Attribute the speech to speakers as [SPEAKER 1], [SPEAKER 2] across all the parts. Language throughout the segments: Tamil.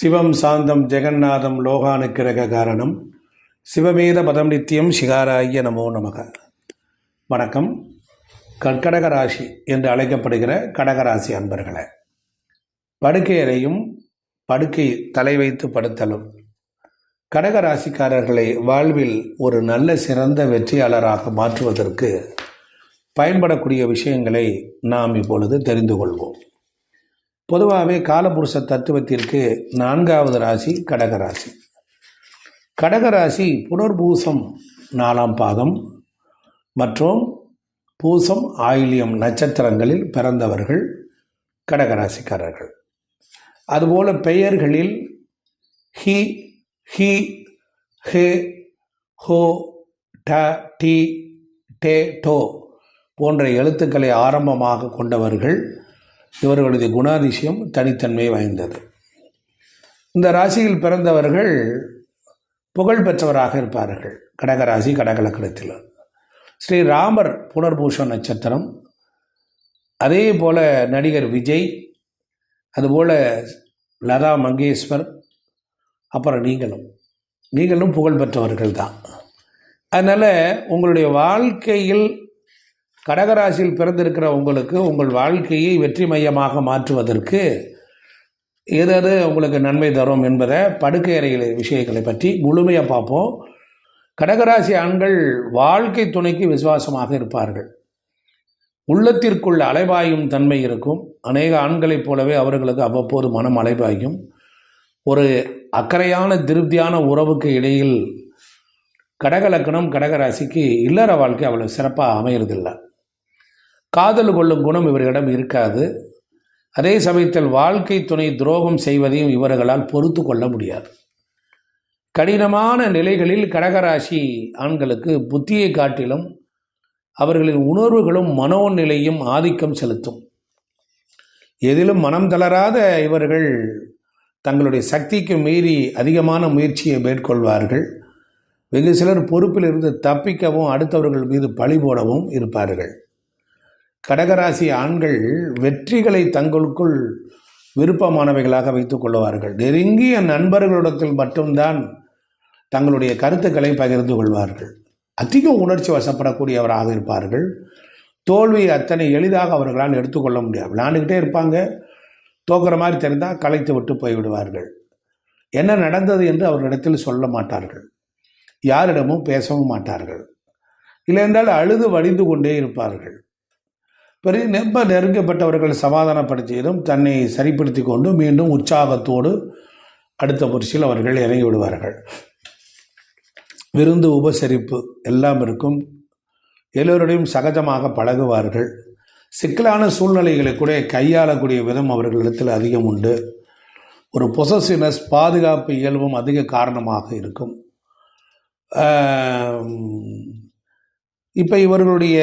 [SPEAKER 1] சிவம் சாந்தம் ஜெகநாதம் லோகானுக்கிரக காரணம் சிவமேத பதம் நித்தியம் சிகாராய நமோ நமக. வணக்கம். கர்க்கடக ராசி என்று அழைக்கப்படுகிற கடகராசி அன்பர்களே படுக்கை அறையும் படுக்கை தலை வைத்து படுத்தலும். கடக ராசிக்காரர்களை வாழ்வில் ஒரு நல்ல சிறந்த வெற்றியாளராக மாற்றுவதற்கு பயன்படக்கூடிய விஷயங்களை நாம் இப்பொழுது தெரிந்து கொள்வோம். பொதுவாகவே காலபுருஷ தத்துவத்திற்கு நான்காவது ராசி கடகராசி. கடகராசி புனர்பூசம் நாலாம் பாதம் மற்றும் பூசம் ஆயில்யம் நட்சத்திரங்களில் பிறந்தவர்கள் கடகராசிக்காரர்கள். அதுபோல பெயர்களில் ஹி ஹி ஹே ஹோ ட டி டே டோ போன்ற எழுத்துக்களை ஆரம்பமாக கொண்டவர்கள் இவர்களது குணாதிசயம் தனித்தன்மை வாய்ந்தது. இந்த ராசியில் பிறந்தவர்கள் புகழ் பெற்றவராக இருப்பார்கள். கடகராசி கடகலக்கணத்தில். ஸ்ரீ ராமர் புனர்பூஷ நட்சத்திரம். அதே போல நடிகர் விஜய் அதுபோல் லதா மங்கேஷ்வர் அப்புறம் நீங்களும். நீங்களும் புகழ் பெற்றவர்கள் தான் அதனால் உங்களுடைய வாழ்க்கையில் கடகராசியில் பிறந்திருக்கிற உங்களுக்கு உங்கள் வாழ்க்கையை வெற்றி மையமாக மாற்றுவதற்கு எது எது உங்களுக்கு நன்மை தரும் என்பதை படுக்கை அறையில் விஷயங்களை பற்றி முழுமையாக பார்ப்போம். கடகராசி ஆண்கள் வாழ்க்கை துணைக்கு விசுவாசமாக இருப்பார்கள். உள்ளத்திற்குள்ள அலைபாயும் தன்மை இருக்கும். அநேக ஆண்களைப் போலவே அவர்களுக்கு அவ்வப்போது மனம் அலைபாயும். ஒரு அக்கறையான திருப்தியான உறவுக்கு இடையில் கடகலக்கணம் கடகராசிக்கு இல்லற வாழ்க்கை அவ்வளவு சிறப்பாக அமையறதில்லை. காதல் கொள்ளும் குணம் இவர்களிடம் இருக்காது. அதே சமயத்தில் வாழ்க்கை துணை துரோகம் செய்வதையும் இவர்களால் பொறுத்து கொள்ள முடியாது. கடினமான நிலைகளில் கடகராசி ஆண்களுக்கு புத்தியை காட்டிலும் அவர்களின் உணர்வுகளும் மனோநிலையும் ஆதிக்கம் செலுத்தும். எதிலும் மனம் தளராத இவர்கள் தங்களுடைய சக்திக்கு மீறி அதிகமான முயற்சியை மேற்கொள்வார்கள். வெகு சிலர் பொறுப்பிலிருந்து தப்பிக்கவும் அடுத்தவர்கள் மீது பழி போடவும் இருப்பார்கள். கடகராசி ஆண்கள் வெற்றிகளை தங்களுக்குள் விருப்பமானவைகளாக வைத்துக் கொள்வார்கள். நெருங்கிய நண்பர்களிடத்தில் மட்டும்தான் தங்களுடைய கருத்துக்களை பகிர்ந்து கொள்வார்கள். அதிக உணர்ச்சி வசப்படக்கூடியவராக இருப்பார்கள். தோல்வி அத்தனை எளிதாக அவர்களால் எடுத்துக்கொள்ள முடியாது. விளையாண்டுக்கிட்டே இருப்பாங்க. தோக்குற மாதிரி தெரிந்தால் கலைத்து விட்டு போய்விடுவார்கள் என்ன நடந்தது என்று அவர்களிடத்தில் சொல்ல மாட்டார்கள். யாரிடமும் பேசவும் மாட்டார்கள். இல்லை என்றால் அழுது வடிந்து கொண்டே இருப்பார்கள். பெரிய நெம்ப நெருங்கப்பட்டவர்கள் சமாதானப்படுத்தியதும் தன்னை சரிப்படுத்தி கொண்டு மீண்டும் உற்சாகத்தோடு அடுத்த புரிசில் அவர்கள் இறங்கி விடுவார்கள். விருந்து உபசரிப்பு எல்லாம் இருக்கும். எல்லோருடையும் சகஜமாக பழகுவார்கள். சிக்கலான சூழ்நிலைகளை கூட கையாளக்கூடிய விதம் அவர்களிடத்தில் அதிகம் உண்டு. ஒரு பொசசினஸ் பாதுகாப்பு இயல்பும் அதிக காரணமாக இருக்கும். இப்போ இவர்களுடைய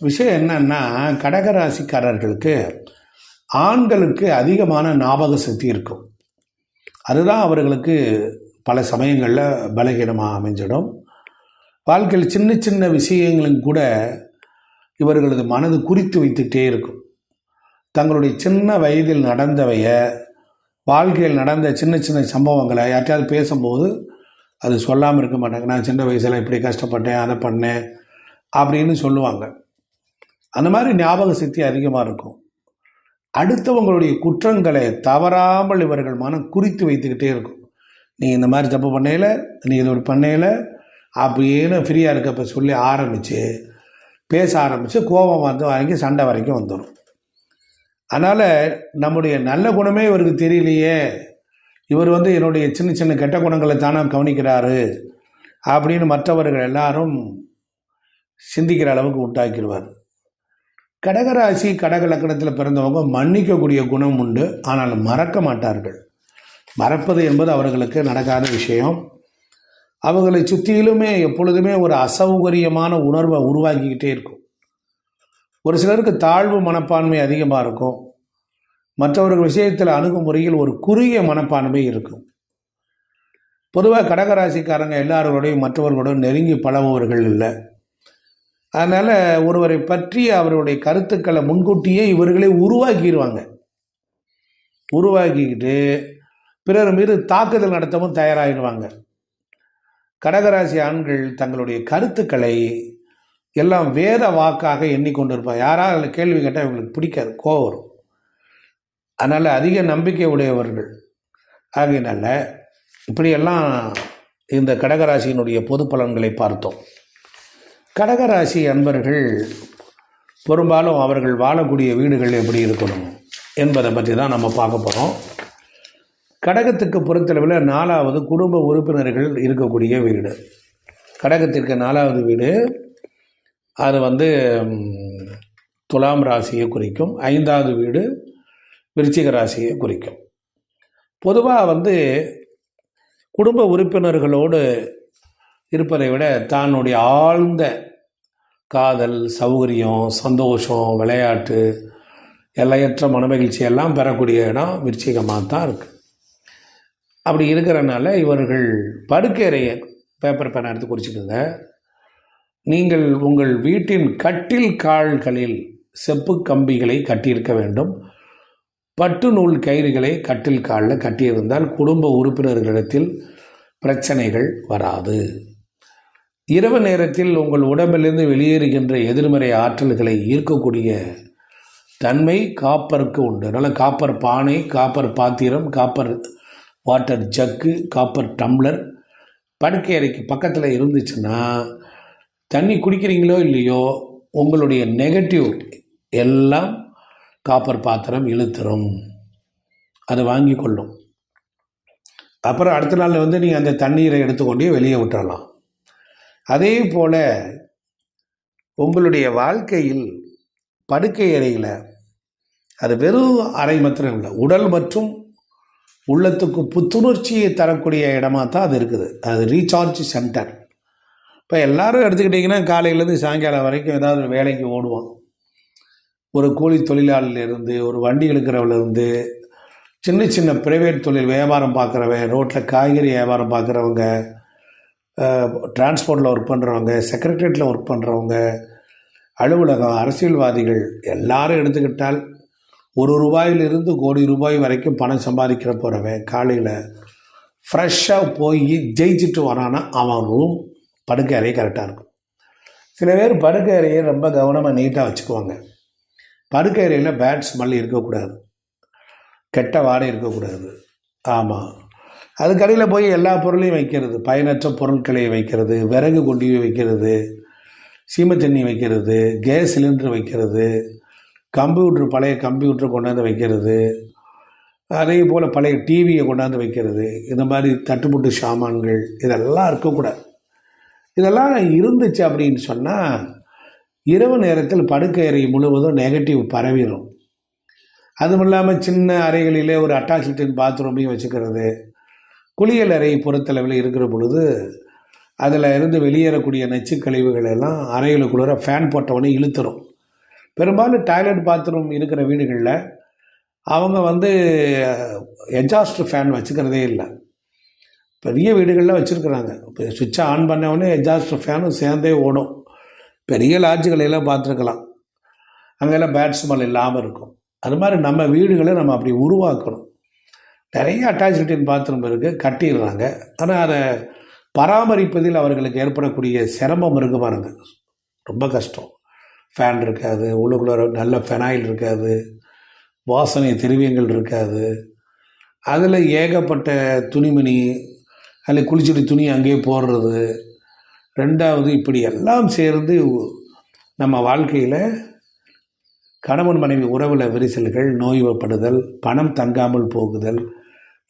[SPEAKER 1] விஷயம் என்னன்னா கடகராசிக்காரர்களுக்கு ஆண்களுக்கு அதிகமான ஞாபக சக்தி இருக்கும். அதுதான் அவர்களுக்கு பல சமயங்களில் பலகீனமாக அமைஞ்சிடும். வாழ்க்கையில் சின்ன சின்ன விஷயங்களும் கூட இவர்களது மனது குறித்து வைத்துட்டே இருக்கும். தங்களுடைய சின்ன வயதில் நடந்தவைய வாழ்க்கையில் நடந்த சின்ன சின்ன சம்பவங்களை யார்ட்டையாவது பேசும்போது அது சொல்லாமல் இருக்க மாட்டாங்க. நான் சின்ன வயசில் இப்படி கஷ்டப்பட்டேன் அதை பண்ணேன் அப்படின்னு சொல்லுவாங்க. அந்த மாதிரி ஞாபக சக்தி அதிகமாக இருக்கும். அடுத்தவங்களுடைய குற்றங்களை தவறாமல் இவர்கள் மனம் குறித்து வைத்துக்கிட்டே இருக்கும். நீ இந்த மாதிரி தப்பு பண்ணையில் நீ இது ஒரு பண்ணையில் அப்படின்னு ஃப்ரீயாக இருக்கப்ப சொல்லி ஆரம்பித்து பேச ஆரம்பித்து கோபம் வந்து வாங்கி சண்டை வரைக்கும் வந்துடும் அதனால் நம்முடைய நல்ல குணமே இவருக்கு தெரியலையே. இவர் வந்து என்னுடைய சின்ன சின்ன கெட்ட குணங்களை தானே கவனிக்கிறாரு அப்படின்னு மற்றவர்கள் எல்லாரும் சிந்திக்கிற அளவுக்கு உண்டாக்கிடுவார். கடகராசி கடக லக்கணத்தில் பிறந்தவங்க மன்னிக்கக்கூடிய குணம் உண்டு. ஆனால் மறக்க மாட்டார்கள். மறப்பது என்பது அவர்களுக்கு நடக்காத விஷயம். அவங்களை சுற்றிலுமே எப்பொழுதுமே ஒரு அசௌகரியமான உணர்வை உருவாக்கிக்கிட்டே இருக்கும். ஒரு சிலருக்கு தாழ்வு மனப்பான்மை அதிகமாக இருக்கும். மற்றவர்கள் விஷயத்தில் அணுகுமுறையில் ஒரு குறுகிய மனப்பான்மை இருக்கும். பொதுவாக கடகராசிக்காரங்க எல்லாரோடையும் மற்றவர்களோடும் நெருங்கி பழகுவர்கள் இல்லை. அதனால் ஒருவரை பற்றி அவருடைய கருத்துக்களை முன்கூட்டியே இவர்களே உருவாக்கிடுவாங்க உருவாக்கிக்கிட்டு பிறர் மீது தாக்குதல் நடத்தவும் தயாராகிடுவாங்க. கடகராசி ஆண்கள் தங்களுடைய கருத்துக்களை எல்லாம் வேத வாக்காக எண்ணிக்கொண்டிருப்பாங்க. யாராவது கேள்வி கேட்டால் இவங்களுக்கு பிடிக்காது கோவம் வரும். அதனால் அதிக நம்பிக்கை உடையவர்கள். ஆகையினால இப்படியெல்லாம் இந்த கடகராசியினுடைய பொது பலன்களை பார்த்தோம். கடகராசி அன்பர்கள் பெரும்பாலும் அவர்கள் வாழக்கூடிய வீடுகள் எப்படி இருக்கணும் என்பதை பற்றி தான் நம்ம பார்க்க போகிறோம் கடகத்துக்கு பொறுத்தளவில் நாலாவது குடும்ப உறுப்பினர்கள் இருக்கக்கூடிய வீடு. கடகத்திற்கு நாலாவது வீடு அது வந்து துலாம் ராசியை குறிக்கும். ஐந்தாவது வீடு விருச்சிக ராசியை குறிக்கும். பொதுவாக வந்து குடும்ப உறுப்பினர்களோடு இருப்பதை விட தன்னுடைய ஆழ்ந்த காதல் சௌகரியம் சந்தோஷம் விளையாட்டு எல்லையற்ற மனமகிழ்ச்சி எல்லாம் பெறக்கூடிய இடம் விருச்சிகமாக தான் இருக்குது அப்படி இருக்கிறனால இவர்கள் படுக்கையறையை பேப்பர் பேனை எடுத்து குறிச்சிக்கோங்க. நீங்கள் உங்கள் வீட்டின் கட்டில் கால்களில் செப்பு கம்பிகளை கட்டியிருக்க வேண்டும். பட்டு நூல் கயிறுகளை கட்டில் காலில் கட்டியிருந்தால் குடும்ப உறுப்பினர்களிடத்தில் பிரச்சனைகள் வராது. இரவு நேரத்தில் உங்கள் உடம்பிலிருந்து வெளியேறுகின்ற எதிர்மறை ஆற்றல்களை ஈர்க்கக்கூடிய தன்மை காப்பருக்கு உண்டு. அதனால் காப்பர் பானை காப்பர் பாத்திரம் copper water jug copper tumbler படுக்கை அறைக்கு பக்கத்தில் இருந்துச்சுன்னா தண்ணி குடிக்கிறீங்களோ இல்லையோ உங்களுடைய நெகட்டிவ் எல்லாம் காப்பர் பாத்திரம் இழுத்துரும். அதை வாங்கி கொள்ளும். அப்புறம் அடுத்த நாளில் வந்து நீங்கள் அந்த தண்ணீரை எடுத்துக்கொண்டே வெளியே விட்டுறலாம். அதே போல் உங்களுடைய வாழ்க்கையில் படுக்கை அறையில் அது வெறும் அறை மாத்திரம் இல்லை உடல் மற்றும் உள்ளத்துக்கு புத்துணர்ச்சியை தரக்கூடிய இடமா தான் அது இருக்குது. அது ரீசார்ஜ் சென்டர் இப்போ எல்லாரும் எடுத்துக்கிட்டிங்கன்னா காலையிலேருந்து சாயங்காலம் வரைக்கும் ஏதாவது ஒரு வேலைக்கு ஓடுவோம். ஒரு கூலி தொழிலாளிலேருந்து ஒரு வண்டி இழுக்கிறவலேருந்து சின்ன சின்ன ப்ரைவேட் தொழில் வியாபாரம் பார்க்குறவன் ரோட்டில் காய்கறி வியாபாரம் பார்க்குறவங்க டிரான்ஸ்போர்ட்டில் ஒர்க் பண்ணுறவங்க செக்ரட்டரியேட்டில் ஒர்க் பண்ணுறவங்க அலுவலகம் அரசியல்வாதிகள் எல்லாரும் எடுத்துக்கிட்டால் ஒரு ரூபாயிலிருந்து கோடி ரூபாய் வரைக்கும் பணம் சம்பாதிக்கிற போகிறவன் காலையில் ஃப்ரெஷ்ஷாக போய் ஜெயிச்சுட்டு வரானா அவன் ரூம் படுக்கை அறையை கரெக்டாக இருக்கும். சில பேர் படுக்கை அறையை ரொம்ப கவனமாக நீட்டாக வச்சுக்குவாங்க. படுக்கை அறையில் பேட் ஸ்மெல் இருக்கக்கூடாது. கெட்ட வாடை இருக்கக்கூடாது. ஆமாம் அதுக்கடியில் போய் எல்லா பொருளையும் வைக்கிறது. பயனற்ற பொருட்களை வைக்கிறது விறகு கொண்டு வைக்கிறது சீமை தண்ணி வைக்கிறது கேஸ் சிலிண்டர் வைக்கிறது கம்ப்யூட்டர் பழைய கம்ப்யூட்டர் கொண்டாந்து வைக்கிறது. அதே போல் பழைய டிவியை கொண்டாந்து வைக்கிறது. இந்த மாதிரி தட்டுப்புட்டு சாமான்கள் இதெல்லாம் இருக்கக்கூடாது. இதெல்லாம் இருந்துச்சு அப்படின்னு சொன்னால் இரவு நேரத்தில் படுக்கை அறை முழுவதும் நெகட்டிவ் பரவிடும் அதுவும் இல்லாமல் சின்ன அறைகளிலே ஒரு அட்டாச்மெண்ட் பாத்ரூமையும் வச்சுக்கிறது. குளியல் அறை பொறுத்தளவில் இருக்கிற பொழுது அதில் இருந்து வெளியேறக்கூடிய நச்சு கழிவுகள் எல்லாம் அறைகளுக்குள்ளார ஃபேன் போட்டவொடனே இழுத்துரும். பெரும்பாலும் டாய்லெட் பாத்ரூம் இருக்கிற வீடுகளில் அவங்க வந்து எக்ஸாஸ்ட் ஃபேன் வச்சுக்கிறதே இல்லை. பெரிய வீடுகளில் வச்சுருக்குறாங்க. இப்போ சுவிட்சை ஆன் பண்ணவுடனே எக்ஸாஸ்ட் ஃபேனும் சேர்ந்தே ஓடும். பெரிய லாட்ஜுகளையெல்லாம் பார்த்துருக்கலாம். அங்கெல்லாம் பேட் ஸ்மெல் இல்லாமல் இருக்கும். அது மாதிரி நம்ம வீடுகளை நம்ம அப்படி உருவாக்கணும். நிறைய அட்டாச்மெண்ட் பாத்ரூம் இருக்குது கட்டிடுறாங்க. ஆனால் அதை பராமரிப்பதில் அவர்களுக்கு ஏற்படக்கூடிய சிரமம் இருக்கு பாருங்க. ரொம்ப கஷ்டம். ஃபேன் இருக்காது உள்ளுக்குள்ள நல்ல ஃபெனாயில் இருக்காது வாசனை திரவியங்கள் இருக்காது. அதில் ஏகப்பட்ட துணிமணி அதில் குளிச்சுட்டு துணி அங்கேயே போடுறது. ரெண்டாவது இப்படி எல்லாம் சேர்ந்து நம்ம வாழ்க்கையில் கணவன் மனைவி உறவில் விரிசல்கள் நோய்வப்படுதல் பணம் தங்காமல் போகுதல்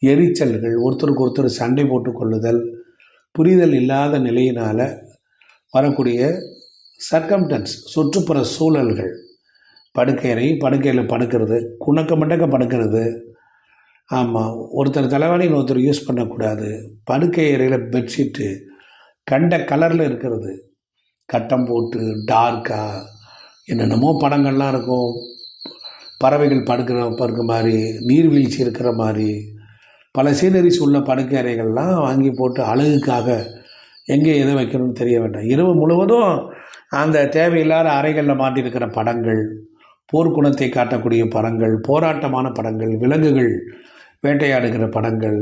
[SPEAKER 1] எரிச்சல்கள் ஒருத்தருக்கு ஒருத்தர் சண்டை போட்டுக்கொள்ளுதல் புரிதல் இல்லாத நிலையினால் வரக்கூடிய சர்க்கம்டன்ஸ் சுற்றுப்புற சூழல்கள். படுக்கையறை படுக்கையில் படுக்கிறது குணக்க மண்டக்க படுக்கிறது. ஆமாம் ஒருத்தர் தலைவாணி ஒருத்தர் யூஸ் பண்ணக்கூடாது. படுக்கை அறையில் பெட்ஷீட்டு கண்ட கலரில் இருக்கிறது. கட்டம் போட்டு டார்க்காக என்னென்னமோ படங்கள்லாம் இருக்கும். பறவைகள் படுக்கிற படுக்க மாதிரி நீர்வீழ்ச்சி இருக்கிற மாதிரி பல சீனரிஸ் உள்ள படுக்கை அறைகள்லாம் வாங்கி போட்டு அழகுக்காக எங்கே எதை வைக்கணும்னு தெரிய வேண்டாம். இரவு முழுவதும் அந்த தேவையில்லாத அறைகளில் மாட்டியிருக்கிற படங்கள் போர்க்குணத்தை காட்டக்கூடிய படங்கள் போராட்டமான படங்கள் விலங்குகள் வேட்டையாடுகிற படங்கள்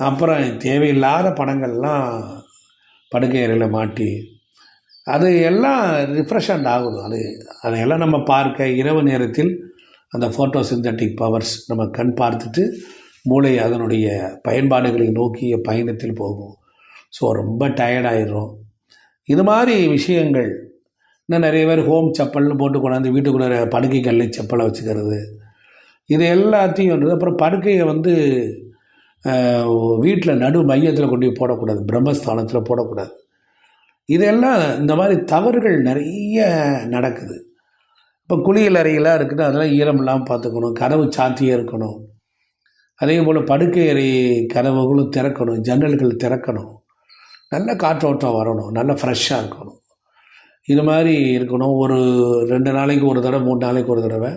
[SPEAKER 1] அப்புறம் தேவையில்லாத படங்கள்லாம் படுக்கை அறையில் மாட்டி அது எல்லாம் ரிஃப்ரெஷண்ட் ஆகுது. அது அதையெல்லாம் நம்ம பார்க்க இரவு நேரத்தில் அந்த ஃபோட்டோ சிந்தட்டிக் பவர்ஸ் நம்ம கண் பார்த்துட்டு மூளை அதனுடைய பயன்பாடுகளை நோக்கிய பயணத்தில் போகும். ஸோ ரொம்ப டயர்டாயிடுறோம் இது மாதிரி விஷயங்கள் இன்னும் நிறைய பேர் ஹோம் செப்பல்னு போட்டு கொண்டாந்து வீட்டுக்குள்ளே படுக்கைக்கல்ல செப்பலை வச்சுக்கிறது. இது எல்லாத்தையும் வந்து அப்புறம் படுக்கையை வந்து வீட்டில் நடு மையத்தில் கொண்டு போய் போடக்கூடாது. பிரம்மஸ்தானத்தில் போடக்கூடாது. இதெல்லாம் இந்த மாதிரி தவறுகள் நிறைய நடக்குது. இப்போ குளியல் அறையெல்லாம் இருக்குது அதெல்லாம் ஈரம் இல்லாமல் பார்த்துக்கணும் கதவு சாத்தியே இருக்கணும். அதே போல் படுக்கை அறை கதவுகளும் திறக்கணும் ஜன்னல்கள் திறக்கணும். நல்ல காற்றோட்டம் வரணும் நல்ல ஃப்ரெஷ்ஷாக இருக்கணும். இது மாதிரி இருக்கணும். ஒரு ரெண்டு நாளைக்கு ஒரு தடவை மூணு நாளைக்கு ஒரு தடவை.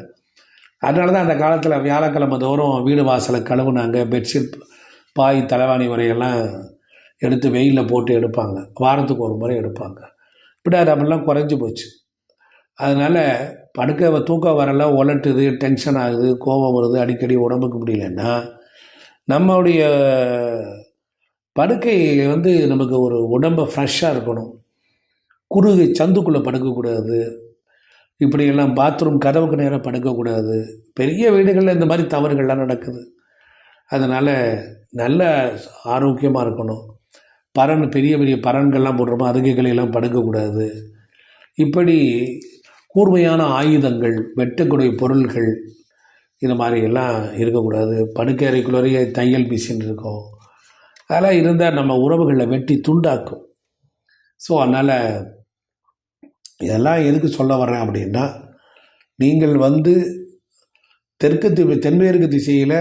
[SPEAKER 1] அதனால தான் அந்த காலத்தில் வியாழக்கிழமை தோறும் வீடு வாசலை கழுவுனாங்க பெட்ஷீட் பாய் தலைவாணி வரையெல்லாம் எடுத்து வெயிலில் போட்டு எடுப்பாங்க. வாரத்துக்கு ஒரு முறை எடுப்பாங்க. இப்படி அது அப்படிலாம் குறைஞ்சி போச்சு. அதனால் படுக்க தூக்கம் வரல உலட்டுது டென்ஷன் ஆகுது கோபம் வருது அடிக்கடி உடம்புக்கு முடியலன்னா நம்மளுடைய படுக்கை வந்து நமக்கு ஒரு உடம்பை ஃப்ரெஷ்ஷாக இருக்கணும். குறுகு சந்துக்குள்ளே படுக்கக்கூடாது. இப்படியெல்லாம் பாத்ரூம் கதவுக்கு நேராக படுக்கக்கூடாது. பெரிய வீடுகளில் இந்த மாதிரி தவறுகள்லாம் நடக்குது. அதனால் நல்ல ஆரோக்கியமாக இருக்கணும். பரன் பெரிய பெரிய பரன்கள்லாம் போடுறோமோ அதுகைகளெல்லாம் படுக்கக்கூடாது. இப்படி கூர்மையான ஆயுதங்கள் வெட்டக்கூடிய பொருள்கள் இது மாதிரி எல்லாம் இருக்கக்கூடாது. படுக்கை அறைக்குள்ளேயே தையல் மிஷின் இருக்கும். அதெல்லாம் இருந்தால் நம்ம உறவுகளை வெட்டி துண்டாக்கும். ஸோ அதனால் இதெல்லாம் எதுக்கு சொல்ல வர்றேன் அப்படின்னா நீங்கள் வந்து தெற்கு தி தென்மேற்கு திசையில்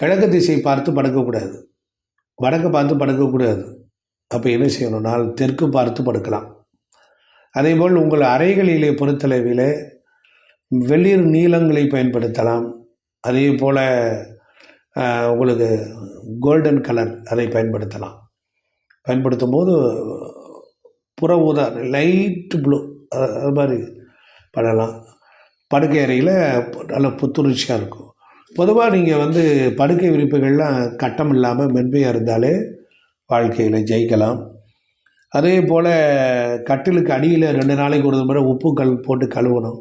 [SPEAKER 1] கிழக்கு திசை பார்த்து படுக்கக்கூடாது. வடக்கு பார்த்து படுக்கக்கூடாது. அப்போ என்ன செய்யணும்னால் தெற்கு பார்த்து படுக்கலாம். அதேபோல் உங்கள் அறைகளிலே பொறுத்தளவில் வெளிர் நீளங்களை பயன்படுத்தலாம். அதே போல் உங்களுக்கு கோல்டன் கலர் அதை பயன்படுத்தலாம். பயன்படுத்தும் போது புற ஊதா லைட் ப்ளூ அது மாதிரி பண்ணலாம் படுக்கை அறையில் நல்ல புத்துணர்ச்சியாக இருக்கும். பொதுவாக நீங்கள் வந்து படுக்கை விரிப்புகள்லாம் கட்டம் இல்லாமல் மென்மையாக இருந்தாலே வாழ்க்கையில் ஜெயிக்கலாம். அதே போல் கட்டிலுக்கு அடியில் ரெண்டு நாளைக்கு ஒரு முறை உப்பு கல் போட்டு கழுவணும்.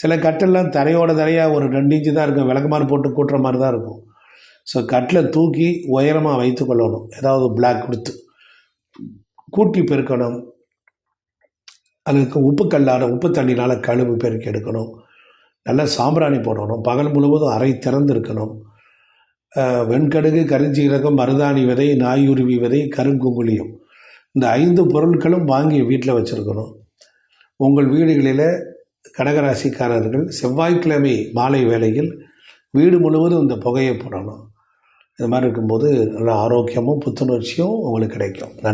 [SPEAKER 1] சில கட்டெல்லாம் தரையோட தரையாக ஒரு ரெண்டு இன்ச்சு தான் இருக்கும். விளக்குமாறு போட்டு கூட்டுற மாதிரி தான் இருக்கும். ஸோ கட்டில் தூக்கி உயரமாக வைத்து கொள்ளணும். ஏதாவது பிளாக் கொடுத்து. கூட்டி பெருக்கணும். அதுக்கு உப்பு கல்லால் உப்பு தண்ணினால் கழுவு பெருக்கி எடுக்கணும். நல்லா சாம்பிராணி போடணும். பகல் முழுவதும் அறை திறந்திருக்கணும். வெண்கடுகு கருஞ்சீரகம் மருதாணி விதை நாயுருவி விதை கருங்குங்குளியம். இந்த ஐந்து பொருட்களும் வாங்கி வீட்டில் வச்சுருக்கணும். உங்கள் வீடுகளில் கடகராசிக்காரர்கள் செவ்வாய்க்கிழமை மாலை வேளையில் வீடு முழுவதும் இந்த புகையை போடணும். இது மாதிரி இருக்கும்போது நல்ல ஆரோக்கியமும் புத்துணர்ச்சியும் உங்களுக்கு கிடைக்கும். நன்றி.